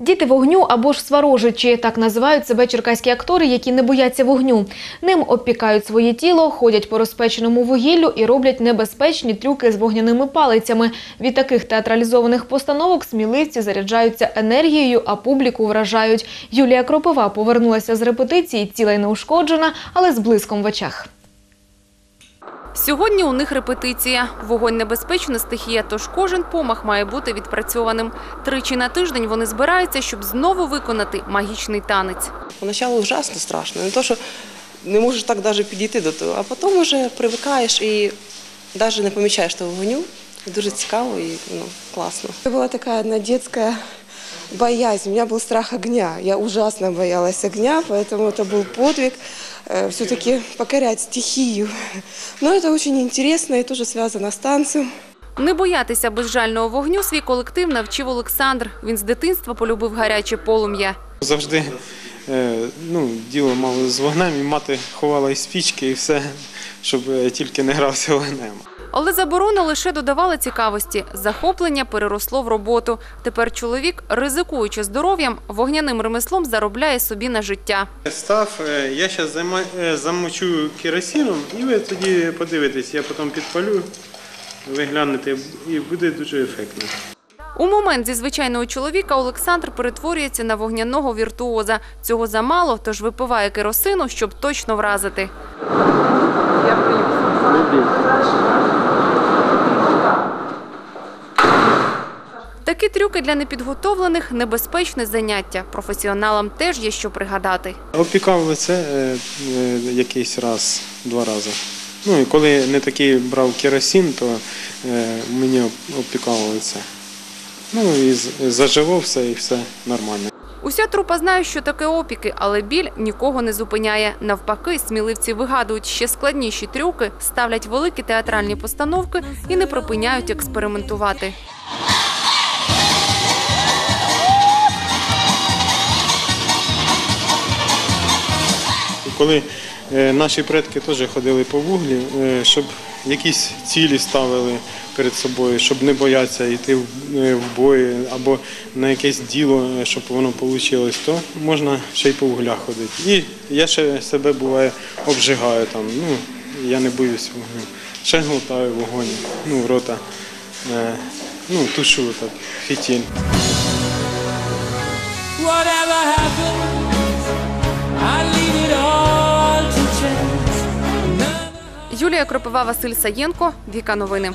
Діти вогню або ж сварожичі – так називають себе черкаські актори, які не бояться вогню. Ним обпікають своє тіло, ходять по розпеченому вугіллю і роблять небезпечні трюки з вогняними палицями. Від таких театралізованих постановок сміливці заряджаються енергією, а публіку вражають. Юлія Кропива повернулася з репетиції, ціла й неушкоджена, але з блиском в очах. Сьогодні у них репетиція. Вогонь небезпечна стихія, тож кожен помах має бути відпрацьованим. Тричі на тиждень вони збираються, щоб знову виконати магічний танець. Поначалу ужасно страшно. Не то, що не можеш так навіть підійти до того, а потім вже привикаєш і навіть не помічаєш того вогню. І дуже цікаво і ну, класно. Это была такая одна детская боязнь. У меня был страх огня. Я ужасно боялась огня, поэтому это был подвиг все-таки покорять стихию. Но это очень интересно и тоже связано с танцем. Не боятися безжального вогню свій колектив навчив Олександр. Він з дитинства полюбив гаряче полум'я. Завжди е, ну, діло мало з вогнем, і мати ховала і спічки, і все, щоб е, тільки не грався вогнем. Але заборона лише додавала цікавості. Захоплення переросло в роботу. Тепер чоловік, ризикуючи здоров'ям, вогняним ремеслом заробляє собі на життя. Став, е, я зараз замочу керосином, і ви тоді подивитесь, я потім підпалю, ви глянете, і буде дуже ефектно. У момент зі звичайного чоловіка Олександр перетворюється на вогняного віртуоза. Цього замало, тож випиває керосину, щоб точно вразити. Такі трюки для непідготовлених небезпечне заняття. Професіоналам теж є що пригадати. Опікав лице е, е, якийсь раз, два рази. Ну і коли не такий брав керосин, то е, мені опікало лице. Ну і з- зажило все і все нормально. Уся трупа знає, що таке опіки, але біль нікого не зупиняє. Навпаки, сміливці вигадують ще складніші трюки, ставлять великі театральні постановки і не припиняють експериментувати. Коли е, наші предки теж ходили по вуглі, е, щоб якісь цілі ставили перед собою, щоб не боятися йти в е, бої або на якесь діло, щоб воно вийшло, то можна ще й по вуглях ходити. І я ще себе буває обжигаю там. Ну, я не боюсь вогню. Ще глотаю вогонь, ну, рота. Ну, тушу так, фітіль. Юлія Кропива, Василь Саєнко, Віка Новини.